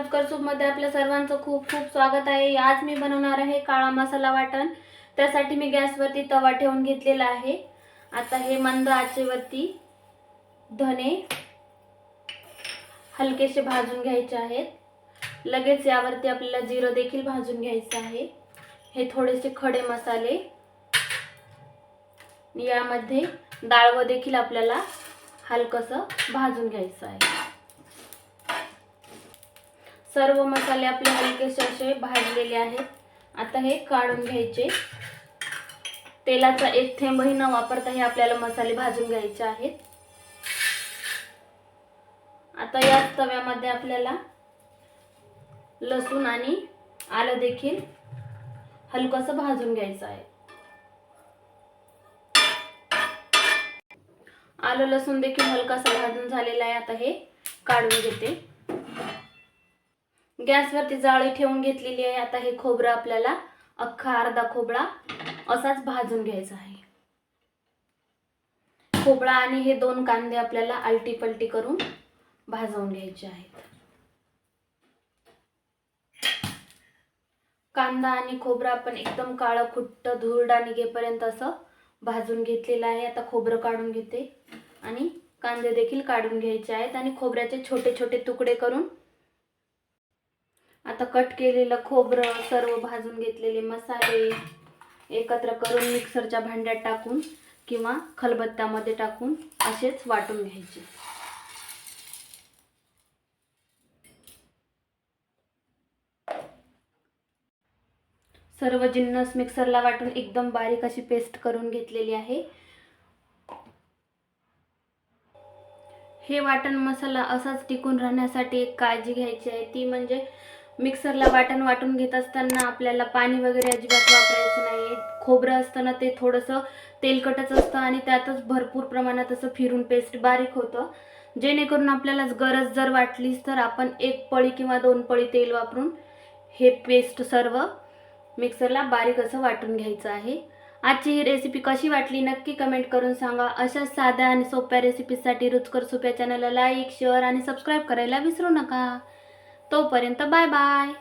रुचकर सूपमध्ये आपल्या सर्वांचं खूप खूप स्वागत आहे. आज मी बनवणार आहे काळा मसाला वाटण. त्यासाठी मी गॅसवरती तवा ठेवून घेतलेला आहे. आता हे मंद आचेवरती धने हलकेसे भाजून घ्यायचे आहेत. लगेच यावरती आपल्याला जिरं देखील भाजून घ्यायचं आहे. हे थोडेसे खडे मसाले. यामध्ये डाळवं देखील आपल्याला हलकंसं भाजून घ्यायचं आहे. सर्व मसाले आपले हलकेसे असे भाजलेले आहेत. आता हे काढून घ्यायचे. तेलाचा एक थेंबही न वापरता हे आपल्याला मसाले भाजून घ्यायचे आहेत. आता याच तव्यामध्ये आपल्याला लसूण आणि आलं देखील हलकंसं भाजून घ्यायचं आहे. आलं लसूण देखील हलकासा भाजून झालेला आहे. आता हे काढून घेते. गॅसवरती जाळी ठेवून घेतलेली आहे. आता हे खोबरं आपल्याला अख्खा अर्धा खोबरा असाच भाजून घ्यायचा आहे. खोबरा आणि हे दोन कांदे आपल्याला आलटी पलटी करून भाजवून घ्यायचे आहेत. कांदा आणि खोबरं आपण एकदम काळं खुट्ट धुरडा निघेपर्यंत असं भाजून घेतलेलं आहे. आता खोबरं काढून घेते आणि कांदे देखील काढून घ्यायचे आहेत आणि खोबऱ्याचे छोटे छोटे तुकडे करून आता कट केलेलं खोबरं सर्व भाजून घेतलेले मसाले एकत्र करून मिक्सरच्या भांड्यात टाकून किंवा खलबत्त्यामध्ये टाकून असेच वाटून घ्यायचे. सर्व जिन्नस मिक्सरला वाटून एकदम बारीक अशी पेस्ट करून घेतलेली आहे. हे वाटण मसाला असाच टिकून राहण्यासाठी एक काळजी घ्यायची आहे. ती म्हणजे मिक्सरला वाटण वाटून घेत असताना आपल्याला पाणी वगैरे अजिबात वापरायचं नाही. खोबरं असताना ते थोडंसं तेलकटच असतं आणि त्यातच भरपूर प्रमाणात असं फिरून पेस्ट बारीक होतं. जेणेकरून आपल्याला गरज जर वाटलीच तर आपण एक पळी किंवा दोन पळी तेल वापरून हे पेस्ट सर्व मिक्सरला बारीक असं वाटून घ्यायचं आहे. आजची ही रेसिपी कशी वाटली नक्की कमेंट करून सांगा. अशाच साध्या आणि सोप्या रेसिपीसाठी रुचकर सोप्या चॅनलला लाईक शेअर आणि सबस्क्राईब करायला विसरू नका. तोपर्यंत बाय बाय.